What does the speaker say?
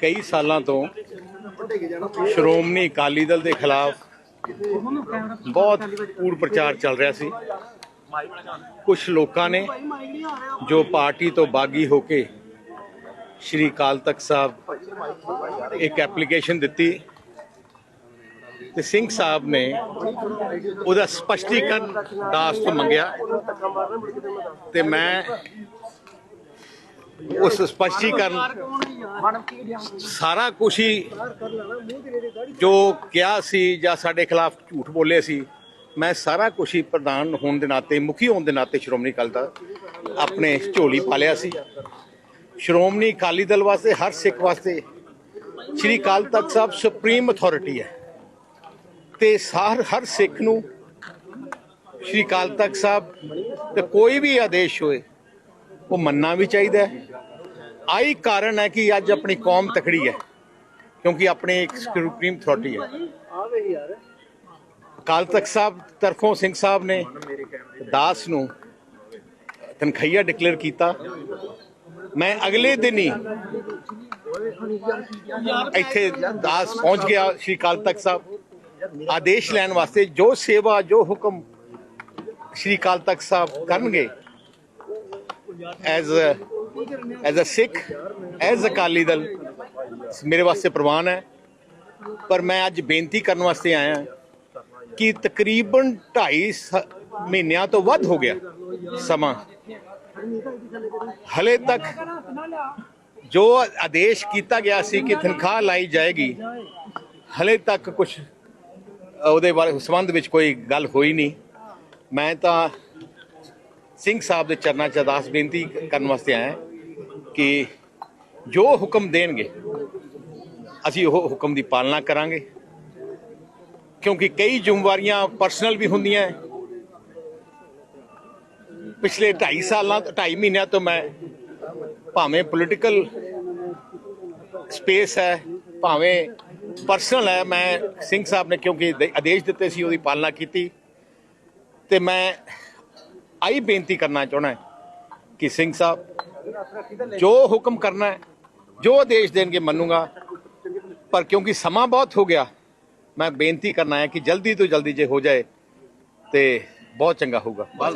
ਕਈ ਸਾਲਾਂ ਤੋਂ ਸ਼੍ਰੋਮਣੀ ਅਕਾਲੀ ਦਲ ਦੇ ਖਿਲਾਫ ਬਹੁਤ ਕੂੜ ਪ੍ਰਚਾਰ ਚੱਲ ਰਿਹਾ ਸੀ। ਕੁਝ ਲੋਕਾਂ ਨੇ ਜੋ ਪਾਰਟੀ ਤੋਂ ਬਾਗੀ ਹੋ ਕੇ ਸ਼੍ਰੀ ਅਕਾਲ ਤਖਤ ਸਾਹਿਬ ਇੱਕ ਐਪਲੀਕੇਸ਼ਨ ਦਿੱਤੀ ਤੇ ਸਿੰਘ ਸਾਹਿਬ ਨੇ ਉਹਦਾ ਸਪਸ਼ਟੀਕਰਨ ਦਾਸ ਤੋਂ ਮੰਗਿਆ ਤੇ ਮੈਂ ਉਸ ਸਪਸ਼ਟੀਕਰਨ ਸਾਰਾ ਕੁਝ ਹੀ ਜੋ ਕਿਹਾ ਸੀ ਜਾਂ ਸਾਡੇ ਖਿਲਾਫ ਝੂਠ ਬੋਲੇ ਸੀ, ਮੈਂ ਸਾਰਾ ਕੁਝ ਹੀ ਪ੍ਰਧਾਨ ਹੋਣ ਦੇ ਨਾਤੇ, ਮੁਖੀ ਹੋਣ ਦੇ ਨਾਤੇ ਸ਼੍ਰੋਮਣੀ ਅਕਾਲੀ ਦਲ ਆਪਣੇ ਝੋਲੀ ਪਾ ਲਿਆ ਸੀ। ਸ਼੍ਰੋਮਣੀ ਅਕਾਲੀ ਦਲ ਵਾਸਤੇ, ਹਰ ਸਿੱਖ ਵਾਸਤੇ ਸ਼੍ਰੀ ਅਕਾਲ ਤਖਤ ਸਾਹਿਬ ਸੁਪਰੀਮ ਅਥਾਰਟੀ ਹੈ। ਤੇ ਸਾਰ ਹਰ ਸਿੱਖ ਨੂੰ ਸ਼੍ਰੀ ਅਕਾਲ ਤਖਤ ਸਾਹਿਬ ਤੇ ਕੋਈ ਵੀ ਆਦੇਸ਼ ਹੋਏ ਉਹ ਮੰਨਣਾ ਵੀ ਚਾਹੀਦਾ ਹੈ। ਆਈ ਕਾਰਨ ਹੈ ਕਿ ਅੱਜ ਆਪਣੀ ਕੌਮ ਤਕੜੀ ਹੈ, ਕਿਉਂਕਿ ਆਪਣੇ ਇੱਕ ਸੁਪਰੀਮ ਅਥਾਰਟੀ ਹੈ। ਅਕਾਲ ਤਖਤ ਸਾਹਿਬ ਤਰਫੋਂ ਸਿੰਘ ਸਾਹਿਬ ਨੇ ਦਾਸ ਨੂੰ ਤਨਖਈਆ ਡਿਕਲੇਅਰ ਕੀਤਾ। ਮੈਂ ਅਗਲੇ ਦਿਨ ਹੀ ਇੱਥੇ ਦਾਸ ਪਹੁੰਚ ਗਿਆ ਸ਼੍ਰੀ ਅਕਾਲ ਤਖਤ ਸਾਹਿਬ। ਆਦੇਸ਼ ਲੈਣ ਵਾਸਤੇ ਜੋ ਸੇਵਾ, ਜੋ ਹੁਕਮ ਸ਼੍ਰੀ ਅਕਾਲ ਤਖਤ ਸਾਹਿਬ ਕਰਨਗੇ as as a Sikh as Akali Dal ਮੇਰੇ ਵਾਸਤੇ ਪ੍ਰਵਾਨ ਹੈ ਪਰ ਮੈਂ ਅੱਜ ਬੇਨਤੀ ਕਰਨ ਵਾਸਤੇ ਆਇਆ ਕਿ ਤਕਰੀਬਨ 2.5 ਮਹੀਨਿਆਂ ਤੋਂ ਵੱਧ ਹੋ ਗਿਆ ਸਮਾਂ। ਹਲੇ ਤੱਕ ਜੋ ਆਦੇਸ਼ ਕੀਤਾ ਗਿਆ ਸੀ ਕਿ ਤਨਖਾਹ ਲਾਈ ਜਾਏਗੀ, ਹਲੇ ਤੱਕ ਕੁਝ ਉਹਦੇ ਬਾਰੇ ਸੰਬੰਧ ਵਿੱਚ ਕੋਈ ਗੱਲ ਹੋਈ ਨਹੀਂ। ਮੈਂ ਤਾਂ ਸਿੰਘ ਸਾਹਿਬ ਦੇ ਚਰਨਾਂ 'ਚ ਅਰਦਾਸ ਬੇਨਤੀ ਕਰਨ ਵਾਸਤੇ ਆਇਆ ਕਿ ਜੋ ਹੁਕਮ ਦੇਣਗੇ, ਅਸੀਂ ਉਹ ਹੁਕਮ ਦੀ ਪਾਲਣਾ ਕਰਾਂਗੇ ਕਿਉਂਕਿ ਕਈ ਜ਼ਿੰਮੇਵਾਰੀਆਂ ਪਰਸਨਲ ਵੀ ਹੁੰਦੀਆਂ ਹੈ। ਪਿਛਲੇ 2.5 ਸਾਲਾਂ ਤੋਂ 2.5 ਮਹੀਨਿਆਂ ਤੋਂ ਮੈਂ ਭਾਵੇਂ ਪੋਲੀਟੀਕਲ ਸਪੇਸ ਹੈ, ਭਾਵੇਂ ਪਰਸਨਲ ਹੈ, ਮੈਂ ਸਿੰਘ ਸਾਹਿਬ ਨੇ ਕਿਉਂਕਿ ਦੇ- ਆਦੇਸ਼ ਦਿੱਤੇ ਸੀ, ਉਹਦੀ ਪਾਲਣਾ ਕੀਤੀ ਤੇ ਮੈਂ ਆਈ ਬੇਨਤੀ ਕਰਨਾ ਚਾਹਣਾ ਕਿ ਸਿੰਘ ਸਾਹਿਬ, ਜੋ ਹੁਕਮ ਕਰਨਾ ਹੈ, ਜੋ ਆਦੇਸ਼ ਦੇਣਗੇ ਮੰਨੂਗਾ। ਪਰ ਕਿਉਂਕਿ ਸਮਾਂ ਬਹੁਤ ਹੋ ਗਿਆ, ਮੈਂ ਬੇਨਤੀ ਕਰਨਾ ਹੈ ਕਿ ਜਲਦੀ ਤੋਂ ਜਲਦੀ ਜੇ ਹੋ ਜਾਏ ਤੇ ਬਹੁਤ ਚੰਗਾ ਹੋਊਗਾ।